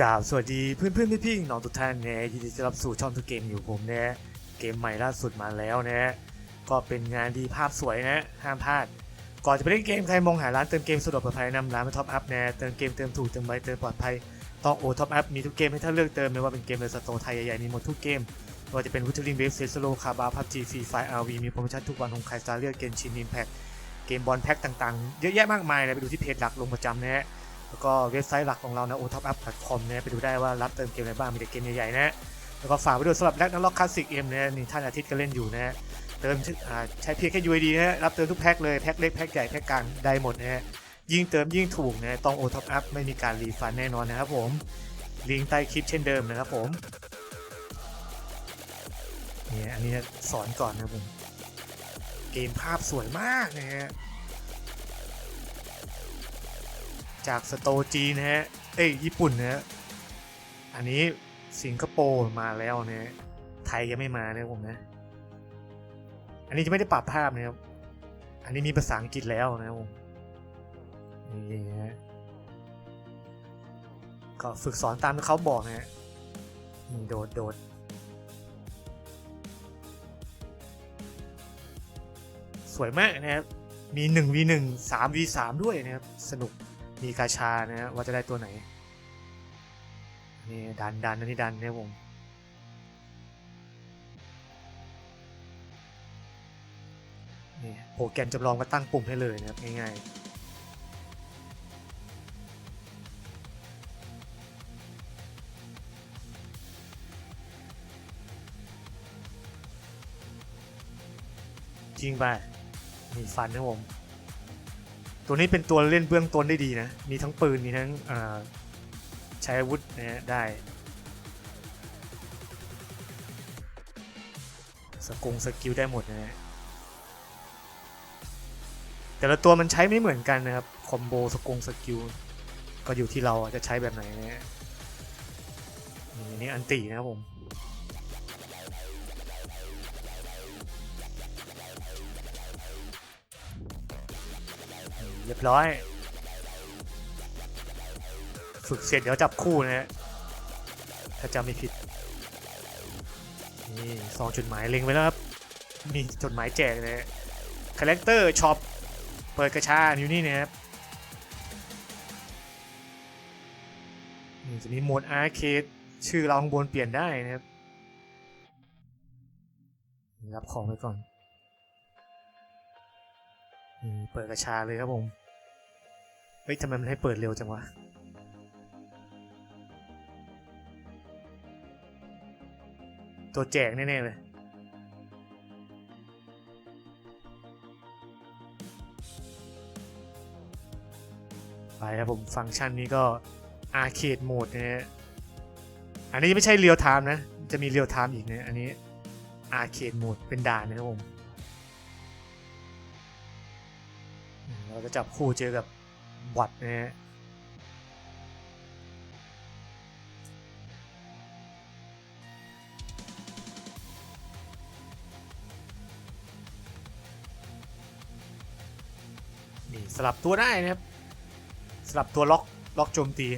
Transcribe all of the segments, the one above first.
กราบสวัสดีเพื่อนเพื่อนพี่พี่น้องทุกท่านนะยินดีต้อนรับสู่ช่องทุกเกมอยู่ผมนะเกมใหม่ล่าสุดมาแล้วนะก็เป็นงานดีภาพสวยนะห้ามพลาด ก่อนจะไปเล่นเกมใครมองหาร้านเติมเกมสะดวกปลอดภัยนำร้านมาท็อปอัพนะเติมเกมเติมถูกเติมไวเติมปลอดภัยต้องโอท็อปอัพมีทุกเกมให้ท่านเลือกเติมไม่ว่าเป็นเกมในสโตร์ไทยใหญ่ๆมีหมดทุกเกมไม่ว่าจะเป็นวูทูริงเวฟเซสโลคาบาพับจีฟรีไฟอาร์วีมีโปรโมชั่นทุกวันของใครสตาร์เลือกเกมชินอินแพคเกมบอลแพ็คต่างๆ เยอะแยะมากมายนะไปดูที่เพจหลักลงประจำนะฮะ แล้วก็เว็บไซต์หลักของเรานะ otopup.com เนี่ยไปดูได้ว่ารับเติมเกมอะไรบ้างมีแต่เกมใหญ่ๆนะแล้วก็ฝากไว้ด้วยสำหรับแลกนักล็อกคลาสสิกเอ็มนะนี่ท่านอาทิตย์ก็เล่นอยู่นะเติมใช้เพียงแค่ UID นะรับเติมทุกแพ็คเลยแพ็คเล็กแพ็คใหญ่แพ็คกลางได้หมดนะฮะยิ่งเติมยิ่งถูกนะต้อง otopup ไม่มีการรีฟันแน่นอนนะครับผมลิงก์ใต้คลิปเช่นเดิมนะครับผมเนี่ยอันนี้สอนก่อนนะผมเกมภาพสวยมากนะฮะ จากสโตจีนะฮะ เอ้ยญี่ปุ่นนะฮะ อันนี้สิงคโปร์มาแล้วนะฮะ ไทยยังไม่มานะครับผมนะ อันนี้จะไม่ได้ปรับภาพนะครับ อันนี้มีภาษาอังกฤษแล้วนะผมนี่ฮะ ก็ฝึกสอนตามที่เขาบอกนะฮะนี่โดดโดดสวยมากนะครับ มี 1v1 3v3 ด้วยนะครับ สนุก มีกาชานะว่าจะได้ตัวไหน นี่ดันดันนนี้ดันนะผมนี่โปรแกรมจำลองก็ตั้งปุ่มให้เลยนะครับง่ายๆจริงไปมีฟันนะผม ตัวนี้เป็นตัวเล่นเบื้องต้นได้ดีนะ มีทั้งปืน มีทั้งใช้อาวุธนะได้ สกงสกิลได้หมดนะฮะแต่ละตัวมันใช้ไม่เหมือนกันนะครับ คอมโบสกงสกิล ก็อยู่ที่เราจะใช้แบบไหนนะฮะนี่อันนี่อันตีนะครับผม เรียบร้อย ฝึกเสร็จเดี๋ยวจับคู่นะฮะถ้าจำไม่ผิด นี่ซองจดหมายเล็งไว้แล้วครับ มีจดหมายแจกนะฮะคาแรคเตอร์ช็อปเปิดกระชาอยู่นี่นะครับจะมีโหมดอาร์เคดชื่อเราข้างบนเปลี่ยนได้นะครับ รับของไปก่อน เปิดกระชาเลยครับผม เฮ้ยทำไมมันให้เปิดเร็วจังวะตัวแจกแน่ ๆ เลย ไปครับผมฟังก์ชันนี้ก็อาร์เคดโหมดนะฮะ อันนี้ไม่ใช่เรียลไทม์นะ จะมีเรียลไทม์อีกนะ อันนี้อาร์เคดโหมดเป็นด่านนะครับผม จะจับคู่เจอกับบอทนะฮะนี่สลับตัวได้นะครับ สลับตัวล็อกล็อกโจมตี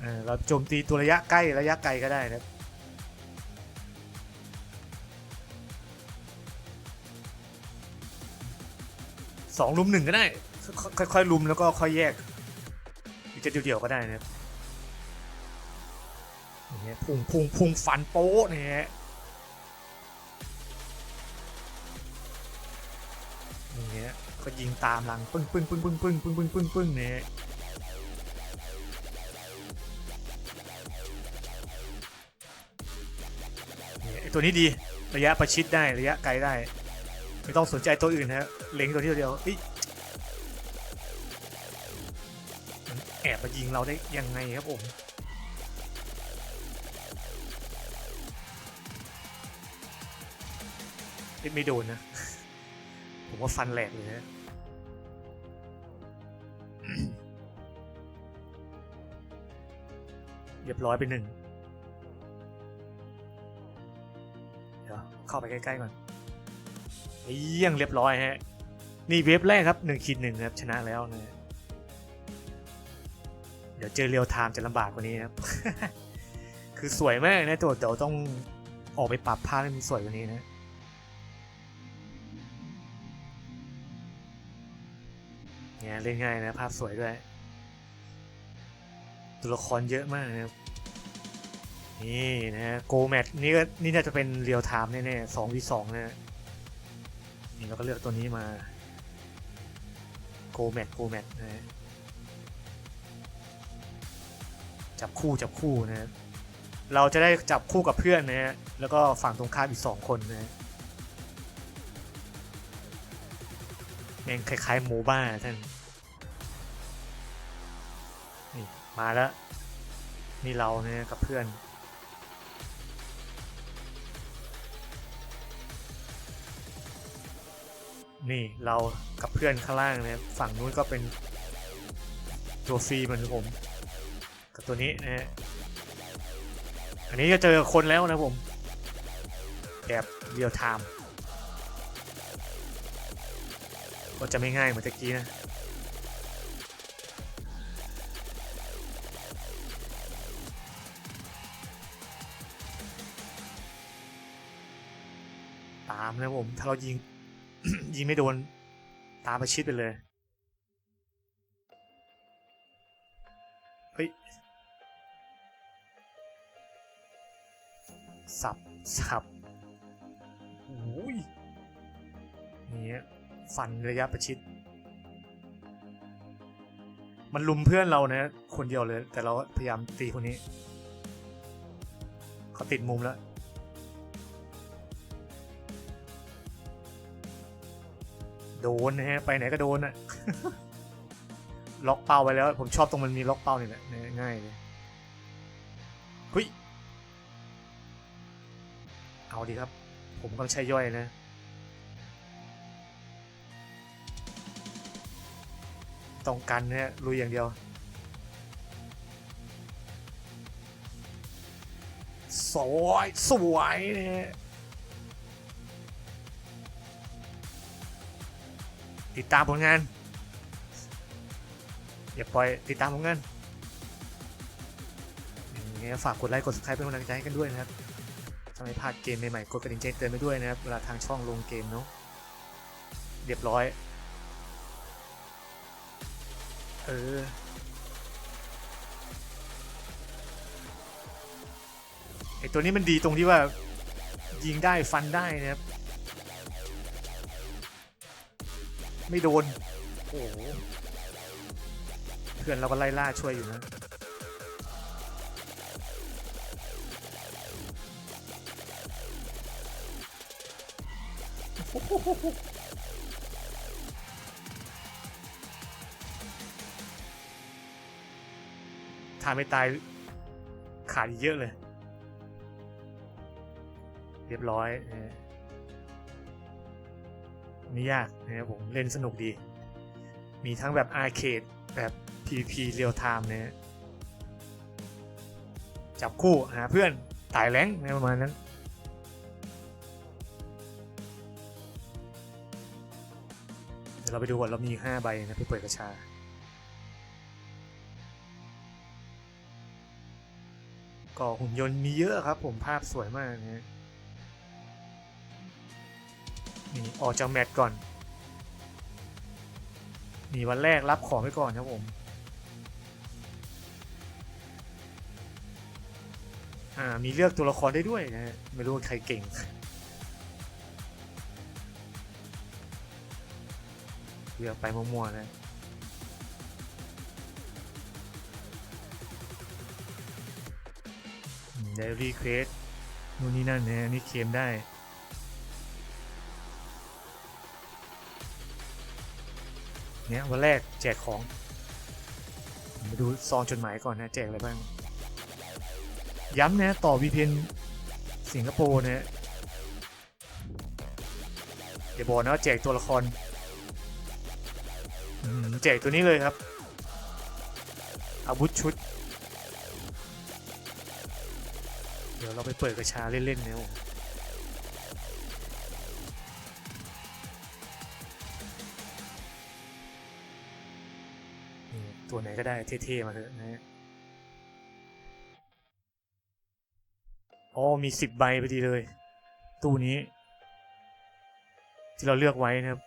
เออเราโจมตีตัวระยะใกล้ระยะไกลก็ได้นะครับ สองลุมหนึ่งก็ได้ค่อยค่อยๆลุมแล้วก็ค่อยแยกหรือจะเดี่ยวๆก็ได้นะครับอย่างเงี้ยพุ่งพุ่งพุ่งฟันโป๊ะเนี่ยอย่างเงี้ยก็ยิงตามหลังปึ้งปึ้งปึ้งปึ้งปึ้งปึ้งปึ้งปึ้งปึ้งเนี่ยไอตัวนี้ดีระยะประชิดได้ระยะไกลได้ ไม่ต้องสนใจตัวอื่นนะฮะ เล็งตัวที่ตัวเดียวเฮ้ยมันแอบมายิงเราได้ยังไงครับผมไม่โดนนะ ผมว่าฟันแหลกเลยนะเรียบร้อยไปหนึ่ง เดี๋ยวเข้าไปใกล้ๆก่อนเยี่ยงเรียบร้อยฮะ นี่เว็บแรกครับหนึ่งขีดหนึ่งครับชนะแล้วนะเดี๋ยวเจอเรียลไทม์จะลำบากกว่านี้ครับ คือสวยมากนะตัวเดี๋ยวต้องออกไปปรับภาพให้มันสวยกว่านี้นะเนี่ยเล่นง่ายนะภาพสวยด้วย ตัวละครเยอะมากนะครับนี่นะโกแมทนี่ก็นี่น่าจะเป็นเรียลไทม์แน่ๆสองวีสองนะฮะนี่เราก็เลือกตัวนี้มา โกแมทโกแมทนะจับคู่จับคู่นะ เราจะได้จับคู่กับเพื่อนนะฮะแล้วก็ฝั่งตรงข้ามอีกสองคนนะฮะแม่งคล้ายๆโมบ้าท่านนี่มาแล้วนี่เราเนี่ยกับเพื่อน นี่เรา กับเพื่อนข้างล่างนะครับฝั่งนู้นก็เป็นตัวฟรีเหมือนผม กับตัวนี้นะฮะอันนี้จะเจอคนแล้วนะผมแบบเรียลไทม์ก็จะไม่ง่ายเหมือนตะกี้นะตามนะผม ถ้าเรายิง ยิงไม่โดน ตามประชิดไปเลย เฮ้ย สับ สับโอ้ยนี่ฟันระยะประชิด มันลุมเพื่อนเรานะ คนเดียวเลย แต่เราพยายามตีคนนี้ เขาติดมุมแล้ว โดนนะฮะไปไหนก็โดนอะล็อกเป้าไปแล้ว ผมชอบตรงมันมีล็อกเป้านี่แหละง่ายเลยเฮ้ยเอาดีครับ ผมก็ใช้ย่อยนะต้องกันนะฮะลุยอย่างเดียวสวยสวยนะฮะ ติดตามผลงาน อย่าปล่อยติดตามผลงานอย่างเงี้ยฝากกดไลค์กด subscribe เป็นกำลังใจให้กันด้วยนะครับถ้าไม่พลาดเกมใหม่ๆกดกระดิ่งแจ้งเตือนไปด้วยนะครับเวลาทางช่องลงเกมเนาะเรียบร้อย เออไอตัวนี้มันดีตรงที่ว่ายิงได้ฟันได้นะครับ ไม่โดน โอ้โหเพื่อนเราก็ไล่ล่าช่วยอยู่นะถ้าไม่ตาย ขาดเยอะเลย เรียบร้อยนะฮะ ไม่ยากนะครับผมเล่นสนุกดี มีทั้งแบบอาร์เคดแบบ PVP เรียลไทม์นะจับคู่หาเพื่อนตายแรงในประมาณนั้น เดี๋ยวเราไปดูก่อนเรามี 5 ใบนะเพื่อเปิดกระชาก็หุ่นยนต์มีเยอะครับผมภาพสวยมากนะ นี่ออกจากแมตช์ก่อนนี่วันแรกรับของไปก่อนครับผมอ่ามีเลือกตัวละครได้ด้วยนะฮะไม่รู้ว่าใครเก่งเลือกไปมั่วๆนะไดรี่เควสนู่นนี่นั่นนะนี่เคมได้ เนี่ยวันแรกแจกของมาดูซองจดหมายก่อนนะแจกอะไรบ้าง ย้ำนะต่อ VPN สิงคโปร์นะเดี๋ยวบอกนะแจกตัวละครแจกตัวนี้เลยครับอาวุธชุด เดี๋ยวเราไปเปิดกระชาเล่นๆนะผมนี่ตั ตัวไหนก็ได้เท่ๆมาเถอะนะฮะอ๋อมีสิบใบพอดีเลย ตู้นี้ ที่เราเลือกไว้นะครับ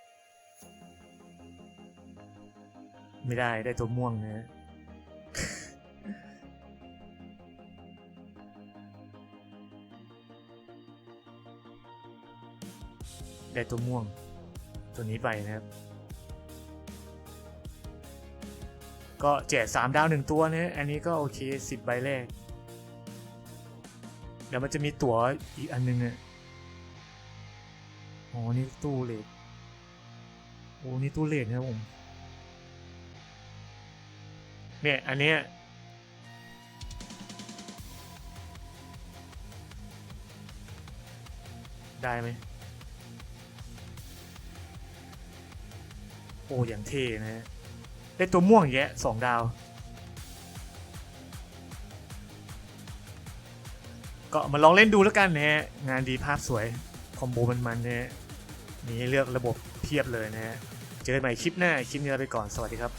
ไม่ได้ได้ตัวม่วงนะฮะได้ตัวม่วง ตัวนี้ไปนะครับ ก็แจกสามดาวหนึ่งตัวนะฮะอันนี้ก็โอเคสิบใบแรก เดี๋ยวมันจะมีตั๋วอีกอันนึงอะอ๋อนี่ตู้เลทโอ้นี่ตู้เลทนะผมเนี่ยอันเนี้ยได้ไหมโอ้อย่างเท่นะฮะ ได้ตัวม่วงแย่สองดาว ก็มาลองเล่นดูแล้วกันนะฮะ งานดีภาพสวย คอมโบมันๆนะฮะมีให้เลือกระบบเพียบเลยนะฮะ เจอกันใหม่คลิปหน้า คลิปนี้ลาไปก่อน สวัสดีครับ